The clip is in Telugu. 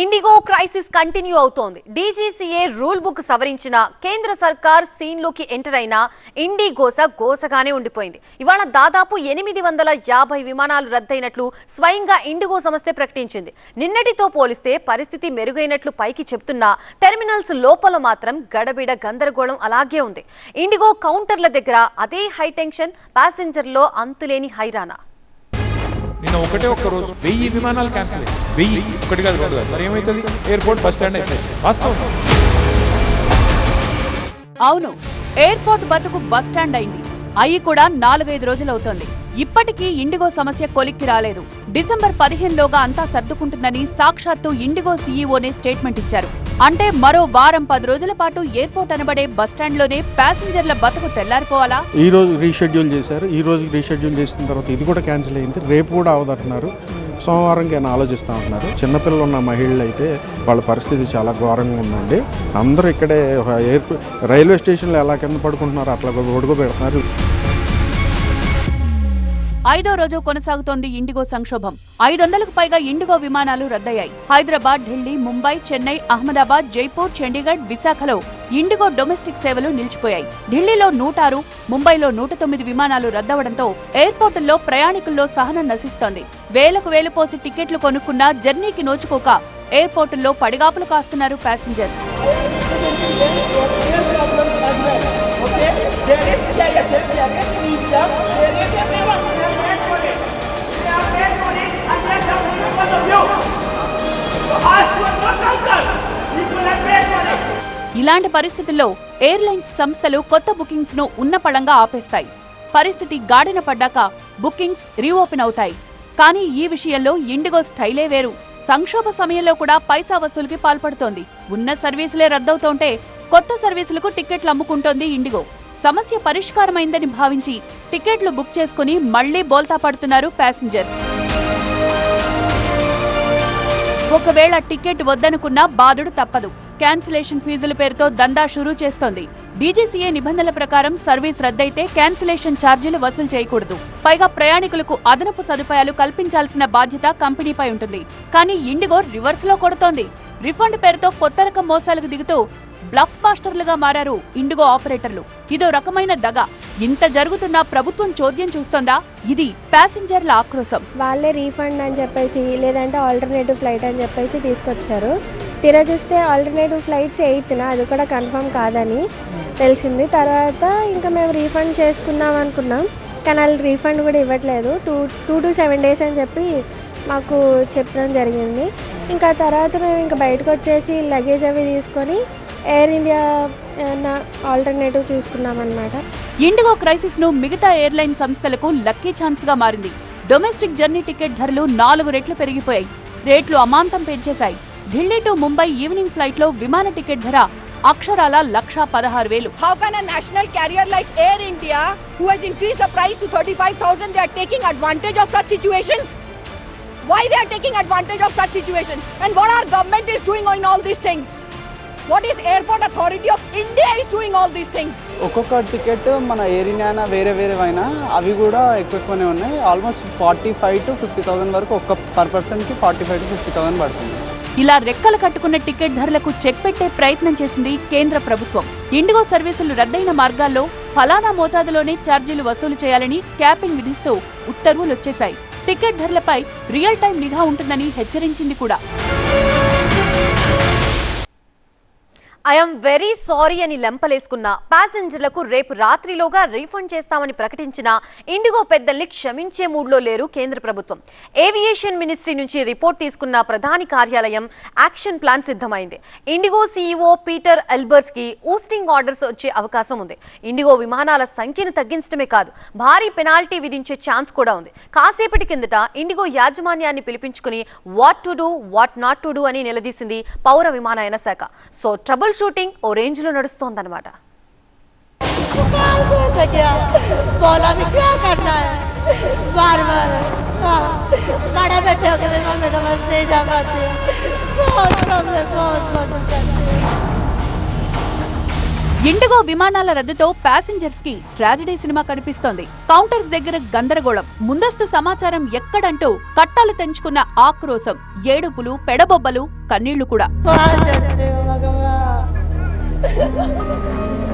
ఇండిగో క్రైసిస్ కంటిన్యూ అవుతోంది. డీజీసీఏ రూల్ బుక్ సవరించిన కేంద్ర సర్కార్ సీన్లోకి ఎంటర్ అయిన ఇండిగోస గోసగానే ఉండిపోయింది. ఇవాళ దాదాపు ఎనిమిది వందల యాభై విమానాలు రద్దయినట్లు స్వయంగా ఇండిగో సంస్థ ప్రకటించింది. నిన్నటితో పోలిస్తే పరిస్థితి మెరుగైనట్లు పైకి చెప్తున్నా టెర్మినల్స్ లోపల మాత్రం గడబిడ గందరగోళం అలాగే ఉంది. ఇండిగో కౌంటర్ల దగ్గర అదే హైటెన్షన్ ప్యాసింజర్లో అంతులేని హైరానా నిన్న ఒకటే ఒక్క రోజు వెయ్యి విమానాలు క్యాన్సిల్ అయ్యాయి. వెయ్యి. ఒకటి కాదు రెండు కాదు. మరి ఏమవుతుంది ఎయిర్పోర్ట్ బస్ స్టాండ్ అయిపోయింది. వాస్తవం. అవును ఎయిర్పోర్ట్ బతుకు బస్ స్టాండ్ అయింది. అయ్యి కూడా నాలుగైదు రోజులవుతోంది. ఇప్పటికీ ఇండిగో సమస్య కొలిక్కి రాలేదు. డిసెంబర్ పదిహేనులోగా అంతా సర్దుకుంటుందని సాక్షాత్తు ఇండిగో సీఈఓనే స్టేట్మెంట్ ఇచ్చారు. అంటే మరో వారం పది రోజుల పాటు ఎయిర్పోర్ట్ అనబడే బస్ స్టాండ్లోనే ప్యాసింజర్ల బతుకు తెల్లారిపోవాలా? ఈ రోజు రీషెడ్యూల్ చేశారు. ఈ రోజు రీషెడ్యూల్ చేసిన తర్వాత ఇది కూడా క్యాన్సిల్ అయింది. రేపు కూడా అవదంటున్నారు. సోమవారంకి ఆయన ఆలోచిస్తూ ఉంటున్నారు చిన్నపిల్లలు ఉన్న మహిళలు అయితే వాళ్ళ పరిస్థితి చాలా ఘోరంగా ఉందండి. అందరూ ఇక్కడే ఒక ఎయిర్ రైల్వే స్టేషన్లో ఎలా కింద పడుకుంటున్నారు అట్లా ఒడుగు పెడుతున్నారు. ఐదో రోజు కొనసాగుతోంది ఇండిగో సంక్షోభం ఐదు వందలకు పైగా ఇండిగో విమానాలు రద్దయ్యాయి హైదరాబాద్ ఢిల్లీ ముంబై చెన్నై అహ్మదాబాద్ జైపూర్ చండీగఢ్ విశాఖలో ఇండిగో డొమెస్టిక్ సేవలు నిలిచిపోయాయి ఢిల్లీలో నూట ఆరు ముంబైలో నూట తొమ్మిది విమానాలు రద్దవడంతో ఎయిర్పోర్టుల్లో ప్రయాణికుల్లో సహనం నశిస్తోంది వేలకు వేలు పోసి టికెట్లు కొనుక్కున్నా జర్నీకి నోచుకోక ఎయిర్పోర్టుల్లో పడిగాపులు కాస్తున్నారు ప్యాసింజర్స్ ఇలాంటి పరిస్థితుల్లో ఎయిర్లైన్స్ సంస్థలు కొత్త బుకింగ్స్ను ఉన్నపళంగా ఆపేస్తాయి. పరిస్థితి గాడిన పడ్డాక బుకింగ్స్ రీఓపెన్ అవుతాయి. కానీ ఈ విషయంలో ఇండిగో స్టైలే వేరు. సంక్షోభ సమయంలో కూడా పైసా వసూలుకి పాల్పడుతోంది. ఉన్న సర్వీసులే రద్దవుతోంటే కొత్త సర్వీసులకు టికెట్లు అమ్ముకుంటోంది ఇండిగో. సమస్య పరిష్కారమైందని భావించి టికెట్లు బుక్ చేసుకుని మళ్ళీ బోల్తా పడుతున్నారు ప్యాసింజర్స్. ఒకవేళ టికెట్ వద్దనుకున్నా బాధుడు తప్పదు. క్యాన్సిలేషన్ ఫీజుల పేరుతో దందా షురూ చేస్తోంది. డీజీసీఏ నిబంధనల ప్రకారం సర్వీస్ రద్దయితే క్యాన్సిలేషన్ ఛార్జీలు వసూలు చేయకూడదు. పైగా ప్రయాణికులకు అదనపు సదుపాయాలు కల్పించాల్సిన బాధ్యత కంపెనీపై ఉంటుంది. కానీ ఇండిగో రివర్స్లో కొడుతోంది. రిఫండ్ పేరుతో కొత్త రకం మోసాలకు దిగుతూ బ్లఫ్ మాస్టర్లుగా మారారు ఇండిగో ఆపరేటర్లు. ఇదో రకమైన దగ. ఇంత జరుగుతున్నా ప్రభుత్వం చోద్యం చూస్తోందా? ఇది ప్యాసింజర్ల ఆక్రోశం. వాళ్ళే రీఫండ్ అని చెప్పేసి లేదంటే ఆల్టర్నేటివ్ ఫ్లైట్ అని చెప్పేసి తీసుకొచ్చారు. తీరా చూస్తే ఆల్టర్నేటివ్ ఫ్లైట్స్ ఎయిత్నా అది కూడా కన్ఫర్మ్ కాదని తెలిసింది. తర్వాత ఇంకా మేము రీఫండ్ చేసుకుందాం అనుకున్నాం కానీ వాళ్ళు రీఫండ్ కూడా ఇవ్వట్లేదు. Two two to seven days అని చెప్పి మాకు చెప్పడం జరిగింది. ఇంకా తర్వాత మేము ఇంకా బయటకు వచ్చేసి లగేజ్ అవి తీసుకొని ఎయిర్ ఇండియా ఆల్టర్నేటివ్ చూసుకున్నామన్నమాట. ఇండిగో క్రైసిస్ను మిగతా ఎయిర్లైన్ సంస్థలకు లక్కీ ఛాన్స్గా మారింది. డొమెస్టిక్ జర్నీ టికెట్ ధరలు నాలుగు రెట్లు పెరిగిపోయాయి. రేట్లు అమాంతం పెంచేశాయి. ఢిల్లీ టు ముంబై ఈవినింగ్ ఫ్లైట్లో విమాన టికెట్ ధర అక్షరాల లక్ష పదహారు వేలు. How can national carrier like Air India who has increase the price to thirty five thousand they are taking advantage of such situations why they are taking advantage of such situation and what are government is doing on all these things What is Airport Authority of India is doing all these things? ఒక్కొక్క టికెట్ మన ఎయిర్ ఇండియానా వేరే వేరే అయినా అవి కూడా ఎక్కువ ఎక్కువనే ఉన్నాయి. Almost forty five to fifty thousand వరకు ఒక్క పర్ పర్సన్కి forty five to fifty thousand పడుతుంది. ఇలా రెక్కలు కట్టుకున్న టికెట్ ధరలకు చెక్ పెట్టే ప్రయత్నం చేసింది కేంద్ర ప్రభుత్వం. ఇండిగో సర్వీసులు రద్దయిన మార్గాల్లో ఫలానా మోతాదులోనే ఛార్జీలు వసూలు చేయాలని క్యాపింగ్ విధిస్తూ ఉత్తర్వులు వచ్చేశాయి టికెట్ ధరలపై రియల్ టైం నిఘా ఉంటుందని హెచ్చరించింది కూడా. ఐఎమ్ వెరీ సారీ అని లెంపలేసుకున్న ప్యాసింజర్లకు రేపు రాత్రిలోగా రీఫండ్ చేస్తామని ప్రకటించిన ఇండిగో పెద్దల్ని క్షమించే మూడ్లో లేరు కేంద్ర ప్రభుత్వం. ఏవియేషన్ మినిస్ట్రీ నుంచి రిపోర్ట్ తీసుకున్న ప్రధాని కార్యాలయం యాక్షన్ ప్లాన్ సిద్ధమైంది. ఇండిగో సీఈఓ పీటర్ ఎల్బర్స్కి ఊస్టింగ్ ఆర్డర్స్ వచ్చే అవకాశం ఉంది. ఇండిగో విమానాల సంఖ్యను తగ్గించడమే కాదు భారీ పెనాల్టీ విధించే ఛాన్స్ కూడా ఉంది. కాసేపటి కిందట ఇండిగో యాజమాన్యాన్ని పిలిపించుకుని what to do what not to do అని నిలదీసింది పౌర విమానయాన శాఖ. సో ట్రబుల్ షూటింగ్ ఓ రేంజ్లో నడుస్తోందనమాట ఇండిగో విమానాల రద్దుతో ప్యాసింజర్స్కి ట్రాజడీ సినిమా కనిపిస్తోంది. కౌంటర్స్ దగ్గర గందరగోళం. ముందస్తు సమాచారం ఎక్కడంటూ కట్టాలు తెంచుకున్న ఆక్రోశం. ఏడుపులు పెడబొబ్బలు కన్నీళ్ళు కూడా. Não!